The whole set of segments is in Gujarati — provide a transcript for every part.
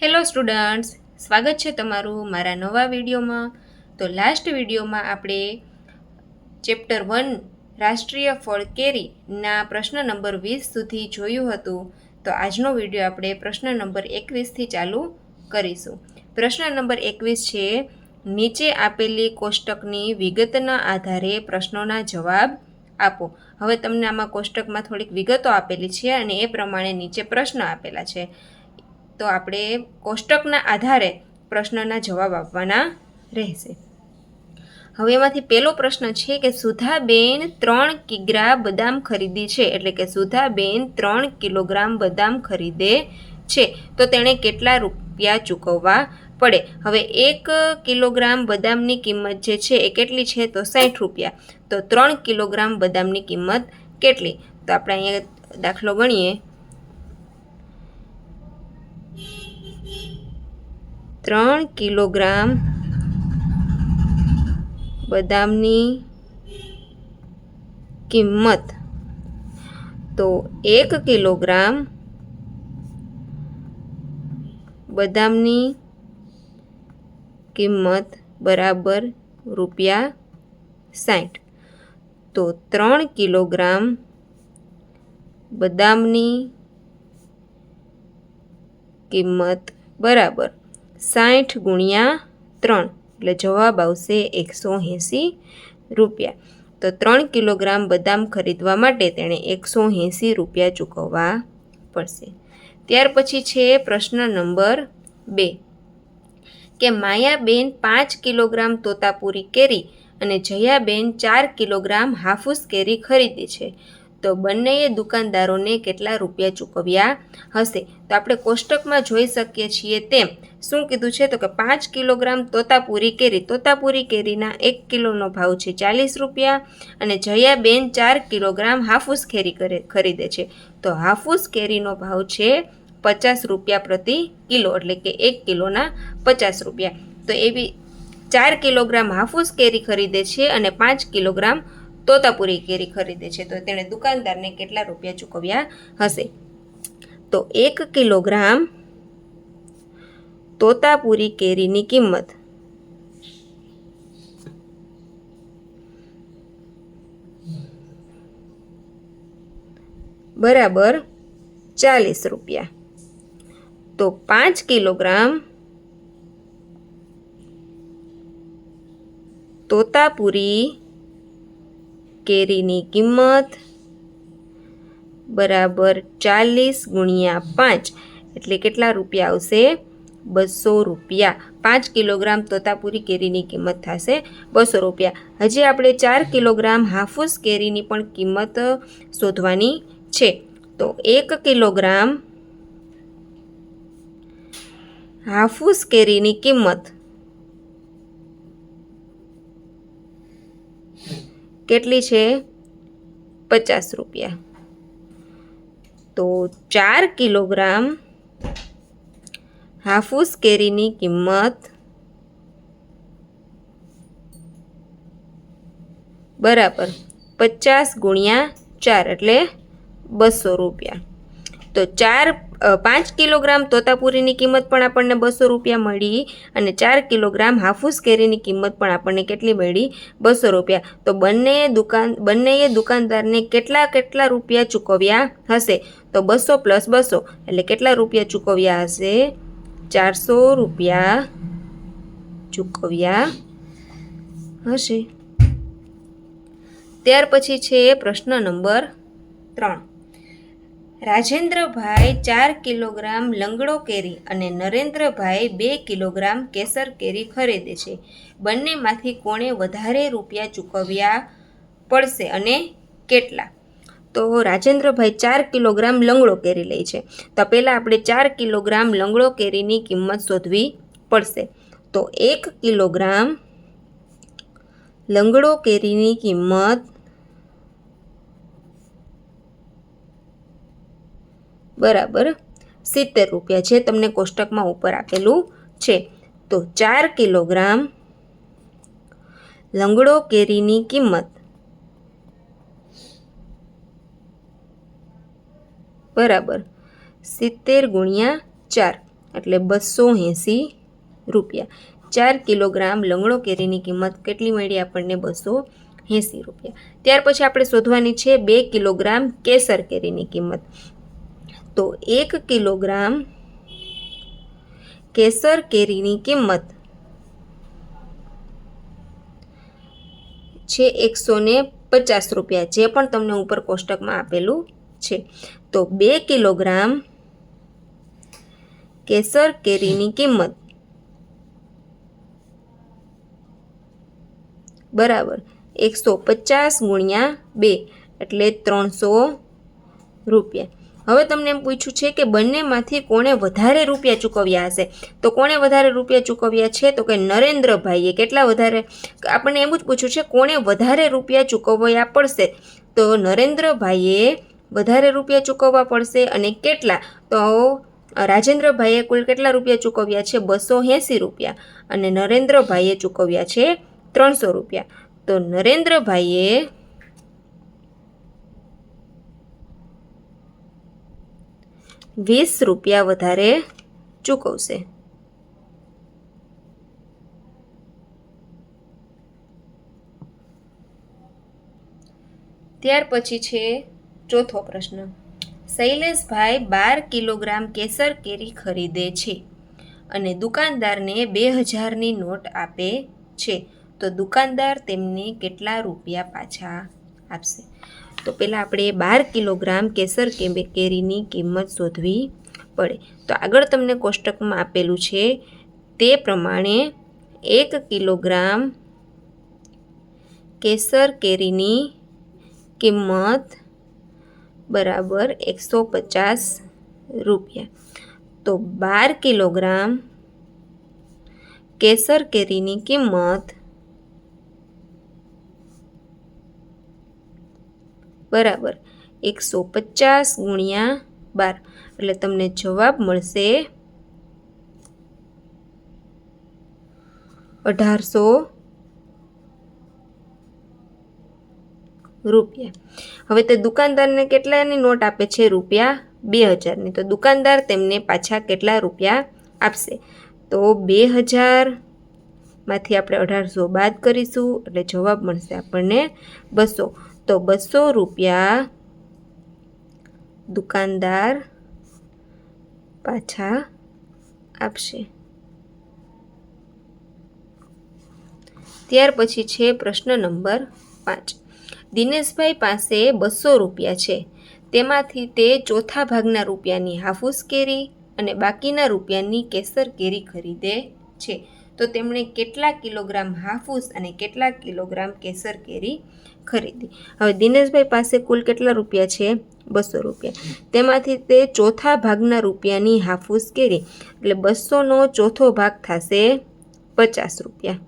હેલો સ્ટુડન્ટ્સ સ્વાગત છે તમારું મારા નવા વિડીયોમાં. તો લાસ્ટ વિડીયોમાં આપણે ચેપ્ટર વન રાષ્ટ્રીય ફળ કેરીના પ્રશ્ન નંબર વીસ સુધી જોયું હતું. તો આજનો વીડિયો આપણે પ્રશ્ન નંબર એકવીસથી ચાલુ કરીશું. પ્રશ્ન નંબર એકવીસ છે, નીચે આપેલી કોષ્ટકની વિગતના આધારે પ્રશ્નોના જવાબ આપો. હવે તમને આમાં કોષ્ટકમાં થોડીક વિગતો આપેલી છે અને એ પ્રમાણે નીચે પ્રશ્ન આપેલા છે. તો આપણે કોષ્ટકના આધારે પ્રશ્નના જવાબ આપવાના રહેશે. હવે એમાંથી પહેલો પ્રશ્ન છે કે સુધાબેન ત્રણ કિગ્રા બદામ ખરીદી છે, એટલે કે સુધાબેન ત્રણ કિલોગ્રામ બદામ ખરીદે છે. તો તેણે કેટલા રૂપિયા ચૂકવવા પડે? હવે એક કિલોગ્રામ બદામની કિંમત જે છે એ કેટલી છે? તો સાઠ રૂપિયા. તો ત્રણ કિલોગ્રામ બદામની કિંમત કેટલી? તો આપણે અહીંયા દાખલો ગણીએ. ત્રણ કિલોગ્રામ બદામની કિંમત. તો એક કિલોગ્રામ બદામની કિંમત બરાબર રૂપિયા સાઠ તો ત્રણ કિલોગ્રામ બદામની કિંમત બરાબર સાઠ ગુણ્યા ત્રણ. એટલે જવાબ આવશે એકસો એંસી રૂપિયા. તો ત્રણ કિલોગ્રામ બદામ ખરીદવા માટે તેણે એકસો એંસી રૂપિયા ચૂકવવા પડશે. ત્યાર પછી છે પ્રશ્ન નંબર બે. કે માયાબેન પાંચ કિલોગ્રામ તોતાપુરી કેરી અને જયાબેન ચાર કિલોગ્રામ હાફૂસ કેરી ખરીદી છે. તો બંનેએ દુકાનદારોને કેટલા રૂપિયા ચૂકવ્યા હશે? તો આપણે કોષ્ટકમાં જોઈ શકીએ છીએ તેમ, શું કીધું છે? તો કે પાંચ કિલોગ્રામ તોતાપુરી કેરી. તોતાપુરી કેરીના એક કિલોનો ભાવ છે ચાલીસ રૂપિયા અને જયાબેન ચાર કિલોગ્રામ હાફૂસ કેરી ખરીદે છે. તો હાફૂસ કેરીનો ભાવ છે પચાસ રૂપિયા પ્રતિ કિલો, એટલે કે એક કિલોના પચાસ રૂપિયા. તો એવી ચાર કિલોગ્રામ હાફૂસ કેરી ખરીદે છે અને પાંચ કિલોગ્રામ તોતાપુરી કેરી ખરીદે છે, તો તેણે દુકાનદારને કેટલા રૂપિયા ચૂકવ્યા હશે? તો એક કિલોગ્રામ તોતાપુરી કેરીની કિંમત. બરાબર ચાલીસ રૂપિયા. તો પાંચ કિલોગ્રામ તોતાપુરી કેરીની કિંમત બરાબર ચાલીસ ગુણ્યા પાંચ. એટલે કેટલા રૂપિયા આવશે? બસો રૂપિયા. પાંચ કિલોગ્રામ તોતાપુરી કેરીની કિંમત થશે બસો રૂપિયા. હજી આપણે ચાર કિલોગ્રામ હાફૂસ કેરીની પણ કિંમત શોધવાની છે. તો એક કિલોગ્રામ હાફૂસ કેરીની કિંમત કેટલી છે? પચાસ રૂપિયા. તો ચાર કિલોગ્રામ હાફૂસ કેરીની કિંમત બરાબર પચાસ ગુણ્યા ચાર એટલે બસો રૂપિયા. તો ચાર પાંચ કિલોગ્રામ તોતાપુરીની કિંમત પણ આપણને બસો રૂપિયા મળી અને ચાર કિલોગ્રામ હાફૂસ કેરીની કિંમત પણ આપણને કેટલી મળી? બસો રૂપિયા. તો બંને દુકાન, બંનેએ દુકાનદારને કેટલા કેટલા રૂપિયા ચૂકવ્યા હશે? તો બસો પ્લસ બસો. એટલે કેટલા રૂપિયા ચૂકવ્યા હશે? ચારસો રૂપિયા ચૂકવ્યા હશે. ત્યાર પછી છે પ્રશ્ન નંબર ત્રણ. રાજેન્દ્રભાઈ ચાર કિલોગ્રામ લંગડો કેરી અને નરેન્દ્રભાઈ બે કિલોગ્રામ કેસર કેરી ખરીદે છે. બંનેમાંથી કોણે વધારે રૂપિયા ચૂકવ્યા પડશે અને કેટલા? તો રાજેન્દ્રભાઈ ચાર કિલોગ્રામ લંગડો કેરી લે છે. તો પહેલાં આપણે ચાર કિલોગ્રામ લંગડો કેરીની કિંમત શોધવી પડશે. તો એક કિલોગ્રામ લંગડો કેરીની કિંમત બરાબર? સિત્તેર રૂપિયા છે તમને કોષ્ટકમાં ઉપર આપેલું છે. તો ચાર કિલોગ્રામ લંગડો કેરીની કિંમત. બરાબર. સિત્તેર ગુણ્યા ચાર, એટલે બસો એંસી રૂપિયા. ચાર કિલોગ્રામ લંગડો કેરીની કિંમત કેટલી મળી આપણને? બસો એંસી રૂપિયા. ત્યાર પછી આપણે શોધવાની છે બે કિલોગ્રામ કેસર કેરીની કિંમત. તો એક કિલોગ્રામ કેસર કેરીની કિંમત છે એકસો ને પચાસ રૂપિયા, જે પણ તમને ઉપર કોષ્ટકમાં આપેલું છે. તો બે કિલોગ્રામ કેસર કેરીની કિંમત બરાબર એકસો પચાસ ગુણ્યા બે, એટલે ત્રણસો રૂપિયા. હવે તમને એમ પૂછ્યું છે કે બંનેમાંથી કોણે વધારે રૂપિયા ચૂકવ્યા હશે? તો કોણે વધારે રૂપિયા ચૂકવ્યા છે? તો કે નરેન્દ્રભાઈએ કેટલા વધારે? આપણને એમ જ પૂછ્યું છે કોણે વધારે રૂપિયા ચૂકવવા પડશે? તો નરેન્દ્રભાઈએ વધારે રૂપિયા ચૂકવવા પડશે અને કેટલા? તો રાજેન્દ્રભાઈએ કુલ કેટલા રૂપિયા ચૂકવ્યા છે? બસો એંસી રૂપિયા. અને નરેન્દ્રભાઈએ ચૂકવ્યા છે ત્રણસો રૂપિયા. તો નરેન્દ્રભાઈએ વીસ રૂપિયા વધારે ચૂકવશે. ત્યાર પછી છે ચોથો પ્રશ્ન. શૈલેષભાઈ બાર કિલોગ્રામ કેસર કેરી ખરીદે છે અને દુકાનદારને બે હજારની નોટ આપે છે. તો દુકાનદાર તેમને કેટલા રૂપિયા પાછા આપશે? તો પહેલાં આપણે બાર કિલોગ્રામ કેસર કેરીની કિંમત શોધવી પડે. તો આગળ તમને કોષ્ટકમાં આપેલું છે, તે પ્રમાણે એક કિલોગ્રામ કેસર કેરીની કિંમત બરાબર એકસો પચાસ રૂપિયા. તો બાર કિલોગ્રામ કેસર કેરીની કિંમત બરાબર. એકસો પચાસ ગુણ્યા બાર. એટલે તમને જવાબ મળશે અઢારસો રૂપિયા. હવે તે દુકાનદારને કેટલાની નોટ આપે છે? રૂપિયા બે હજારની. તો દુકાનદાર તેમને પાછા કેટલા રૂપિયા આપશે? તો બે હજારમાંથી આપણે અઢારસો બાદ કરીશું. એટલે જવાબ મળશે આપણને બસો. તો બસો રૂપિયા દુકાનદાર પાછા આપશે. ત્યાર પછી છે પ્રશ્ન નંબર પાંચ. દિનેશભાઈ પાસે બસો રૂપિયા છે. તેમાંથી તે ચોથા ભાગના રૂપિયાની હાફૂસ કેરી અને બાકીના રૂપિયાની કેસર કેરી ખરીદે છે. તો તેમણે કેટલા કિલોગ્રામ હાફૂસ અને કેટલા કિલોગ્રામ કેસર કેરી ખરીદી. હવે દિનેશભાઈ પાસે કુલ કેટલા રૂપિયા છે? બસો રૂપિયા. તેમાંથી તે ચોથા ભાગના રૂપિયાની હાફૂસ કેરી, એટલે બસોનો ચોથો ભાગ થશે પચાસ રૂપિયા.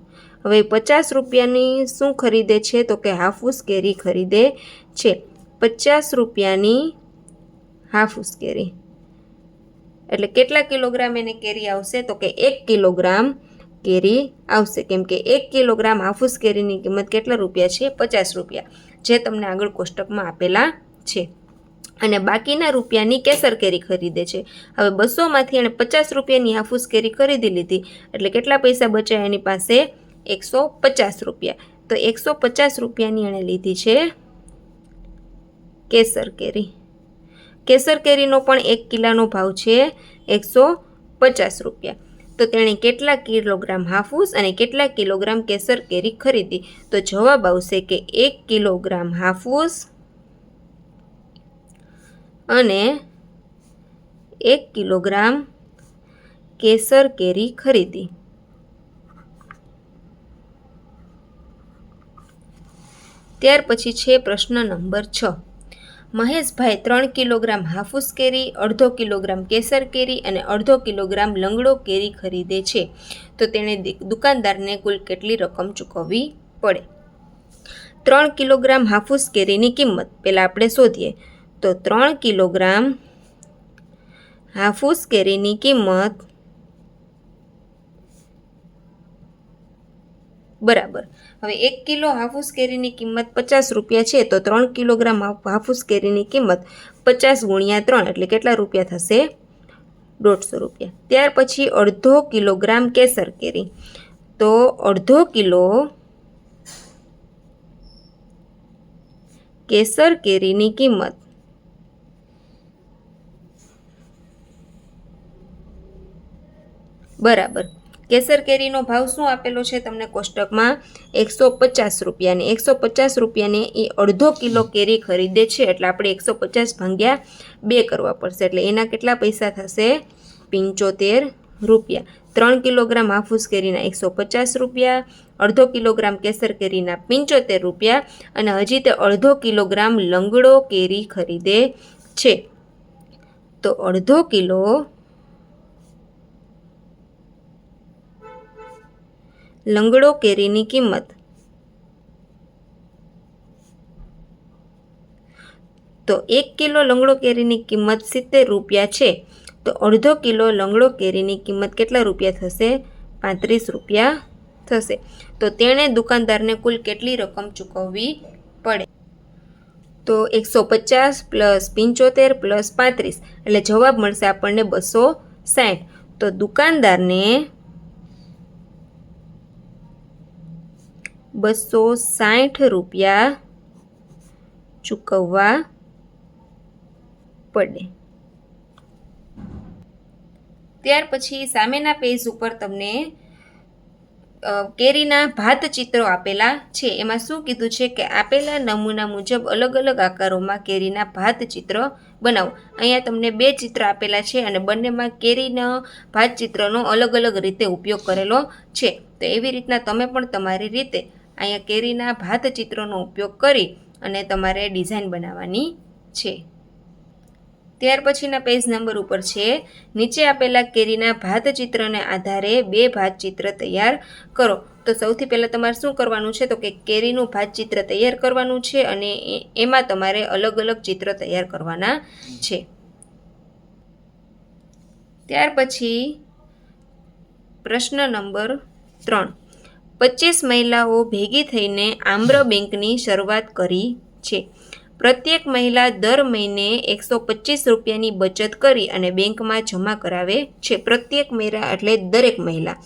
હવે પચાસ રૂપિયાની શું ખરીદે છે? તો કે હાફૂસ કેરી ખરીદે છે. પચાસ રૂપિયાની હાફૂસ કેરી. એટલે કેટલા કિલોગ્રામ એને કેરી આવશે? તો કે એક કિલોગ્રામ કેરી આવશે. કેમ કે એક કિલોગ્રામ હાફૂસ કેરીની કિંમત કેટલા રૂપિયા છે? પચાસ રૂપિયા. જે તમને આગળ કોષ્ટકમાં આપેલા છે. અને બાકીના રૂપિયાની કેસર કેરી ખરીદે છે. હવે બસોમાંથી એણે પચાસ રૂપિયાની હાફૂસ કેરી ખરીદી લીધી. એટલે કેટલા પૈસા બચ્યા એની પાસે? એકસો પચાસ રૂપિયા. તો એકસો પચાસ રૂપિયાની એણે લીધી છે કેસર કેરી. કેસર કેરીનો પણ એક કિલાનો ભાવ છે એકસો પચાસ રૂપિયા. તો તેણે કેટલા કિલોગ્રામ હાફૂસ અને કેટલા કિલોગ્રામ કેસર કેરી ખરીદી? તો જવાબ આવશે કે એક કિલોગ્રામ હાફૂસ અને એક કિલોગ્રામ કેસર કેરી ખરીદી. ત્યાર પછી છે પ્રશ્ન નંબર છ. મહેશભાઈ ત્રણ કિલોગ્રામ હાફૂસ કેરી, અડધો કિલોગ્રામ કેસર કેરી અને અડધો કિલોગ્રામ લંગડો કેરી ખરીદે છે. તો તેણે દુકાનદારને કુલ કેટલી રકમ ચૂકવવી પડે? ત્રણ કિલોગ્રામ હાફૂસ કેરીની કિંમત પહેલાં આપણે શોધીએ. તો ત્રણ કિલોગ્રામ હાફૂસ કેરીની કિંમત બરાબર. હવે એક કિલો હાફૂસ કેરીની કિંમત પચાસ રૂપિયા છે, તો ત્રણ કિલોગ્રામ હાફ- હાફૂસ કેરીની કિંમત પચાસ ગુણ્યા ત્રણ, એટલે કેટલા રૂપિયા થશે? દોઢસો રૂપિયા. ત્યાર પછી અડધો કિલોગ્રામ કેસર કેરી. તો અડધો કિલો કેસર કેરીની કિંમત બરાબર. કેસર કેરીનો ભાવ શું આપેલો છે તમને કોષ્ટકમાં? એકસો પચાસ રૂપિયાની. એકસો પચાસ રૂપિયાની એ અડધો કિલો કેરી ખરીદે છે. એટલે આપણે એકસો પચાસ ભાગ્યા બે કરવા પડશે. એટલે એના કેટલા પૈસા થશે? પંચોતેર રૂપિયા. ત્રણ કિલોગ્રામ હાફૂસ કેરીના એકસો પચાસ રૂપિયા, અડધો કિલોગ્રામ કેસર કેરીના પંચોતેર રૂપિયા અને હજી તે અડધો કિલોગ્રામ લંગડો કેરી ખરીદે છે. તો અડધો કિલો લંગડો કેરીની કિંમત. તો એક કિલો લંગડો કેરીની કિંમત સિત્તેર રૂપિયા છે. તો અડધો કિલો લંગડો કેરીની કિંમત કેટલા રૂપિયા થશે? પાંત્રીસ રૂપિયા થશે. તો તેણે દુકાનદારને કુલ કેટલી રકમ ચૂકવવી પડે? તો એકસો પચાસ પ્લસ પંચોતેર પ્લસ પાંત્રીસ. એટલે જવાબ મળશે આપણને બસો સાઠ. તો દુકાનદારને બસો સાઠ રૂપિયા ચૂકવવા પડે. ત્યાર પછી સામેના પેજ ઉપર તમને કેરીના ભાત ચિત્રો આપેલા છે. એમાં શું કીધું છે કે આપેલા નમૂના મુજબ અલગ અલગ આકારોમાં કેરીના ભાત ચિત્ર બનાવો. અહીંયા તમને બે ચિત્ર આપેલા છે અને બંનેમાં કેરીના ભાત ચિત્રનો અલગ અલગ રીતે ઉપયોગ કરેલો છે. તો એવી રીતના તમે પણ તમારી રીતે અહીંયા કેરીના ભાત ચિત્રોનો ઉપયોગ કરી અને તમારે ડિઝાઇન બનાવવાની છે. ત્યાર પછીના પેજ નંબર ઉપર છે, નીચે આપેલા કેરીના ભાત ચિત્રને આધારે બે ભાત ચિત્ર તૈયાર કરો. તો સૌથી પહેલાં તમારે શું કરવાનું છે? તો કે કેરીનું ભાત ચિત્ર તૈયાર કરવાનું છે અને એમાં તમારે અલગ અલગ ચિત્ર તૈયાર કરવાના છે. ત્યાર પછી પ્રશ્ન નંબર ત્રણ. પચીસ મહિલાઓ ભેગી થઈને આમ્ર બેંકની શરૂઆત કરી છે. પ્રત્યેક મહિલા દર મહિને એકસો પચીસ રૂપિયાની બચત કરી અને બેંકમાં જમા કરાવે છે. પ્રત્યેક મહિલા એટલે દરેક મહિલા.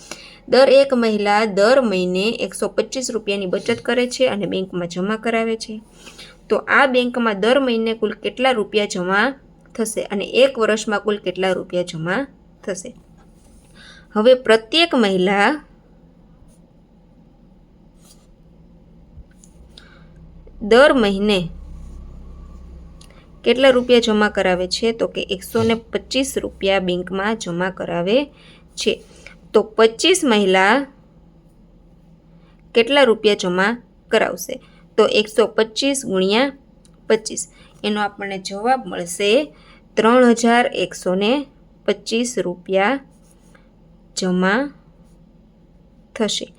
દર એક મહિલા દર મહિને એકસો પચીસ રૂપિયાની બચત કરે છે અને બેંકમાં જમા કરાવે છે. તો આ બેંકમાં દર મહિને કુલ કેટલા રૂપિયા જમા થશે અને એક વર્ષમાં કુલ કેટલા રૂપિયા જમા થશે? હવે પ્રત્યેક મહિલા દર મહિને કેટલા રૂપિયા જમા કરાવે છે? તો કે એકસો ને પચીસ રૂપિયા બેંકમાં જમા કરાવે છે. તો પચીસ મહિલા કેટલા રૂપિયા જમા કરાવશે? તો એકસો પચીસ ગુણ્યા પચીસ. એનો આપણને જવાબ મળશે ત્રણ હજાર એકસો ને પચીસ રૂપિયા જમા થશે.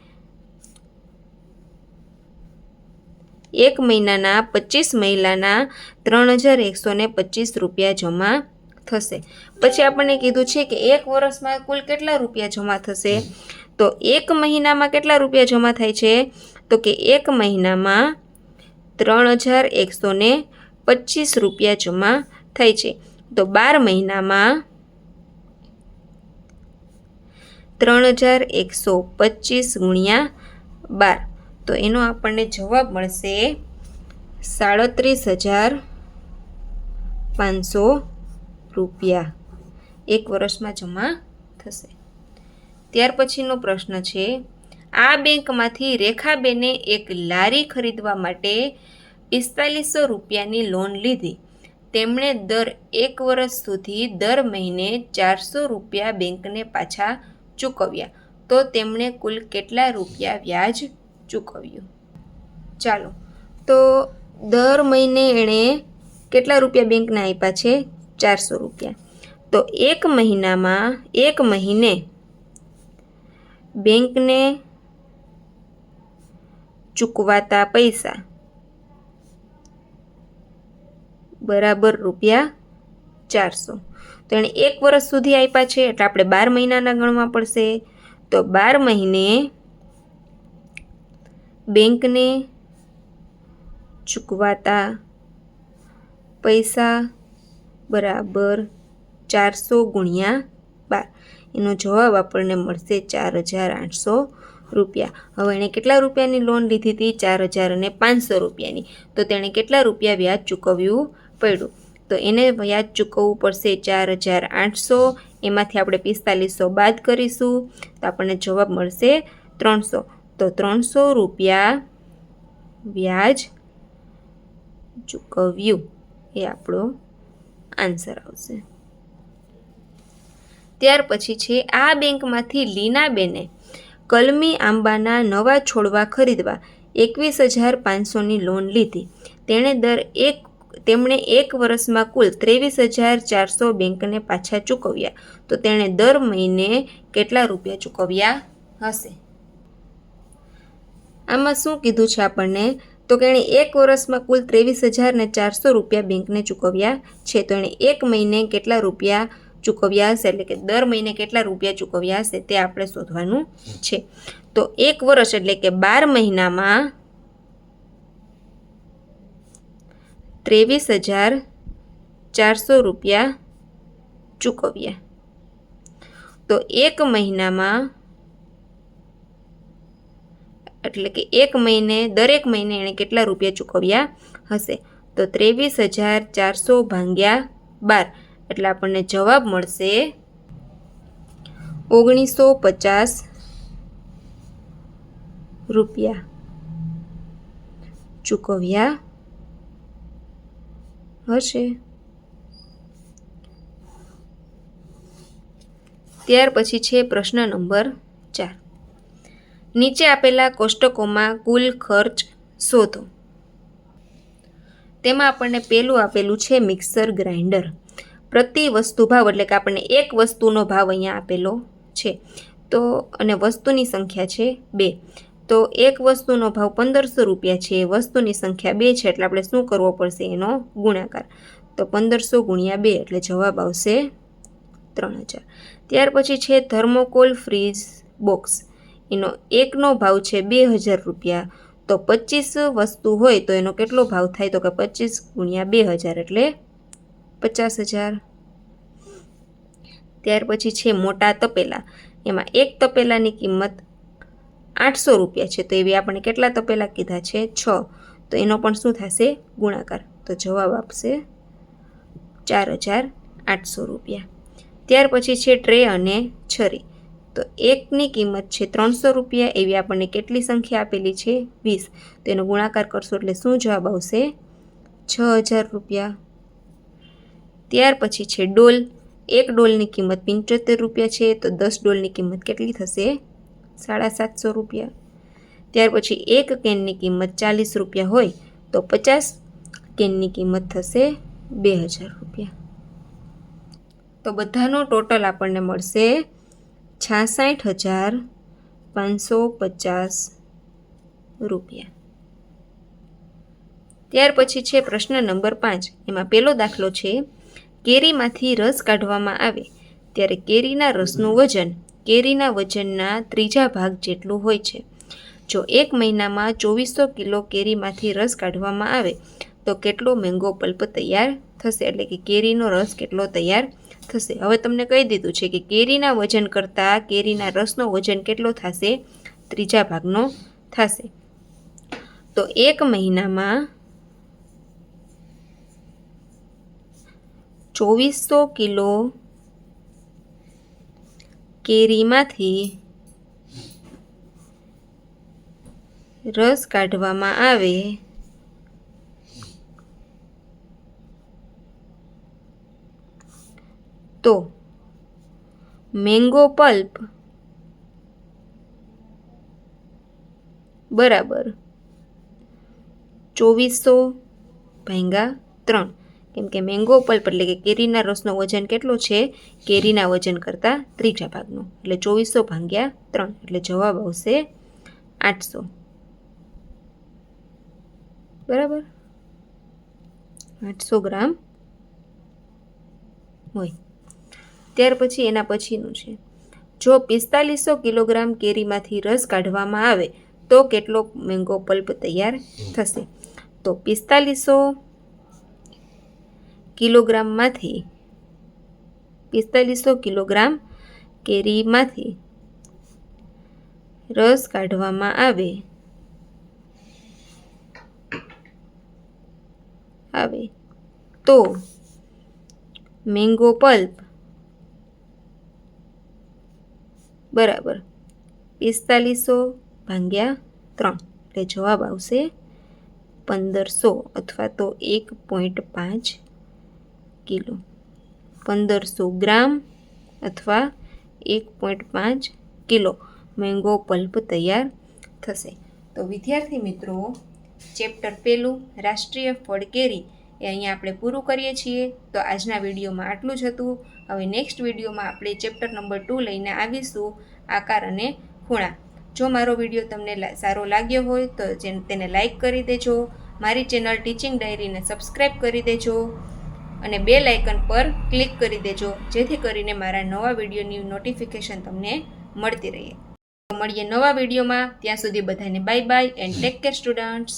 એક મહિનાના પચીસ મહિલાના ત્રણ હજાર એકસો ને પચીસ રૂપિયા જમા થશે. પછી આપણને કીધું છે કે એક વર્ષમાં કુલ કેટલા રૂપિયા જમા થશે? તો એક મહિનામાં કેટલા રૂપિયા જમા થાય છે? તો કે એક મહિનામાં ત્રણ હજાર એકસો ને પચીસ રૂપિયા જમા થાય છે. તો બાર મહિનામાં ત્રણ હજાર એકસો પચીસ ગુણ્યા બાર. તો એનો આપણને જવાબ મળશે સાડત્રીસ હજાર પાંચસો રૂપિયા. એક વર્ષમાં જમા થશે. ત્યાર પછીનો પ્રશ્ન છે, આ બેંકમાંથી રેખાબેને એક લારી ખરીદવા માટે પિસ્તાલીસો રૂપિયાની લોન લીધી. તેમણે દર એક વર્ષ સુધી દર મહિને ચારસો રૂપિયા બેંકને પાછા ચૂકવ્યા. તો તેમણે કુલ કેટલા રૂપિયા વ્યાજ ચૂકવ્યું. ચાલો, તો દર મહિને એણે કેટલા રૂપિયા બેંકને આપ્યા છે? ચારસો રૂપિયા. તો એક મહિનામાં, એક મહિને બેંકને ચૂકવાતા પૈસા બરાબર રૂપિયા ચારસો. તો એણે એક વર્ષ સુધી આપ્યા છે, એટલે આપણે બાર મહિનાના ગણવા પડશે. તો બાર મહિને બેંકને ચૂકવાતા પૈસા બરાબર ચારસો ગુણ્યા બાર. એનો જવાબ આપણને મળશે ચાર હજાર આઠસો રૂપિયા. હવે એણે કેટલા રૂપિયાની લોન લીધી હતી? ચાર હજાર અને પાંચસો રૂપિયાની. તો તેણે કેટલા રૂપિયા વ્યાજ ચૂકવ્યું પડ્યું? તો એને વ્યાજ ચૂકવવું પડશે ચાર હજાર આઠસો. એમાંથી આપણે પિસ્તાલીસો બાદ કરીશું. તો આપણને જવાબ મળશે ત્રણસો. તો ત્રણસો રૂપિયા વ્યાજ ચૂકવ્યું. એ આપણો આન્સર આવશે. ત્યાર પછી છે, આ બેંકમાંથી લીનાબેને કલમી આંબાના નવા છોડવા ખરીદવા એકવીસ હજાર પાંચસોની લોન લીધી. તેણે દર એક, તેમણે એક વર્ષમાં કુલ ત્રેવીસ હજાર ચારસો બેંકને પાછા ચૂકવ્યા. તો તેણે દર મહિને કેટલા રૂપિયા ચૂકવ્યા હશે? આમાં શું કીધું છે આપણને? તો કે એણે એક વર્ષમાં કુલ ત્રેવીસ હજાર ને ચારસો રૂપિયા બેંકને ચૂકવ્યા છે. તો એણે એક મહિને કેટલા રૂપિયા ચૂકવ્યા હશે? એટલે કે દર મહિને કેટલા રૂપિયા ચૂકવ્યા હશે તે આપણે શોધવાનું છે. તો એક વર્ષ એટલે કે બાર મહિનામાં ત્રેવીસ હજાર ચારસો રૂપિયા ચૂકવ્યા. તો એક મહિનામાં એટલે કે એક મહિને, દરેક મહિને એણે કેટલા રૂપિયા ચૂકવ્યા હશે? તો ત્રેવીસ હજાર ચારસો ભાંગ્યા બાર. એટલે આપણને જવાબ મળશે ઓગણીસો પચાસ રૂપિયા ચૂકવ્યા હશે. ત્યાર પછી છે પ્રશ્ન નંબર નીચે આપેલા કોષ્ટકોમાં કુલ ખર્ચ શોધો. તેમાં આપણને પહેલું આપેલું છે મિક્સર ગ્રાઇન્ડર. પ્રતિ વસ્તુ ભાવ, એટલે કે આપણને એક વસ્તુનો ભાવ અહીંયા આપેલો છે. તો, અને વસ્તુની સંખ્યા છે બે. તો એક વસ્તુનો ભાવ પંદરસો રૂપિયા છે, વસ્તુની સંખ્યા બે છે, એટલે આપણે શું કરવો પડશે એનો ગુણાકાર? તો પંદરસો ગુણ્યા બે, એટલે જવાબ આવશે ત્રણ હજાર. ત્યાર પછી છે થર્મોકોલ ફ્રીજ બોક્સ. એનો એકનો ભાવ છે બે હજાર રૂપિયા. તો પચીસ વસ્તુ હોય તો એનો કેટલો ભાવ થાય? તો કે પચીસ ગુણ્યા બે હજાર એટલે પચાસ હજાર. ત્યાર પછી છે મોટા તપેલા. એમાં એક તપેલાની કિંમત આઠસો રૂપિયા છે. તો એવી આપણે કેટલા તપેલા કીધા છે? છ. તો એનો પણ શું થશે? ગુણાકાર. તો જવાબ આપશે ચાર હજાર આઠસો રૂપિયા. ત્યાર પછી છે ટ્રે અને છરી. તો એકની કિંમત છે ત્રણસો રૂપિયા એવી આપણને કેટલી સંખ્યા આપેલી છે? વીસ. તો એનો ગુણાકાર કરશો એટલે શું જવાબ આવશે? છ હજાર રૂપિયા. ત્યાર પછી છે ડોલ. એક ડોલની કિંમત પંચોતેર રૂપિયા છે તો દસ ડોલની કિંમત કેટલી થશે? સાડા સાતસો રૂપિયા. ત્યાર પછી એક કેનની કિંમત ચાલીસ રૂપિયા હોય તો પચાસ કેનની કિંમત થશે બે હજાર રૂપિયા. તો બધાનો ટોટલ આપણને મળશે છાસઠ હજાર પાંચસો પચાસ રૂપિયા. ત્યાર પછી છે પ્રશ્ન નંબર પાંચ. એમાં પહેલો દાખલો છે, કેરીમાંથી રસ કાઢવામાં આવે ત્યારે કેરીના રસનું વજન કેરીના વજનના ત્રીજા ભાગ જેટલું હોય છે. જો એક મહિનામાં ચોવીસો કિલો કેરીમાંથી રસ કાઢવામાં આવે તો કેટલો મેંગો પલ્પ તૈયાર થશે? એટલે કે કેરીનો રસ કેટલો તૈયાર થશે. હવે તમને કહી દીધું છે કે કેરીના વજન કરતાં કેરીના રસનો વજન કેટલો થશે? ત્રીજા ભાગનો થશે. તો એક મહિનામાં ચોવીસો કિલો કેરીમાંથી રસ કાઢવામાં આવે તો મેંગો પલ્પ. બરાબર. ચોવીસો ભાંગા ત્રણ. કેમ કે મેંગો પલ્પ એટલે કે કેરીના રસનો વજન કેટલો છે? કેરીના વજન કરતાં ત્રીજા ભાગનો. એટલે ચોવીસો ભાંગ્યા ત્રણ. એટલે જવાબ આવશે આઠસો. બરાબર? આઠસો ગ્રામ હોય. ત્યાર પછી એના પછીનું છે. જો પિસ્તાલીસો કિલોગ્રામ કેરીમાંથી રસ કાઢવામાં આવે, તો કેટલો મેંગો પલ્પ તૈયાર થશે. તો પિસ્તાલીસો કિલોગ્રામમાંથી, પિસ્તાલીસો કિલોગ્રામ કેરીમાંથી રસ કાઢવામાં આવે આવે. તો મેંગો પલ્પ બરાબર. પિસ્તાલીસો ભાગ્યા ત્રણ. એટલે જવાબ આવશે પંદરસો અથવા તો એક પોઈન્ટ પાંચ કિલો. પંદરસો ગ્રામ અથવા એક પોઈન્ટ પાંચ કિલો. મેંગો પલ્પ તૈયાર થશે. તો વિદ્યાર્થી મિત્રો, ચેપ્ટર પહેલું રાષ્ટ્રીય ફળ કેરી એ અહીંયા આપણે પૂરું કરીએ છીએ. તો આજના વિડીયોમાં આટલું જ હતું. હવે નેક્સ્ટ વિડીયોમાં આપણે ચેપ્ટર નંબર ટુ લઈને આવીશું આકાર અને ખૂણા. જો મારો વીડિયો તમને સારો લાગ્યો હોય તો તેને લાઇક કરી દેજો. મારી ચેનલ ટીચિંગ ડાયરીને સબસ્ક્રાઈબ કરી દેજો. અને બે લાઇકન પર ક્લિક કરી દેજો, જેથી કરીને મારા નવા વિડીયોની નોટિફિકેશન તમને મળતી રહે. મળીએ નવા વિડીયોમાં. ત્યાં સુધી બધાને bye bye and take care students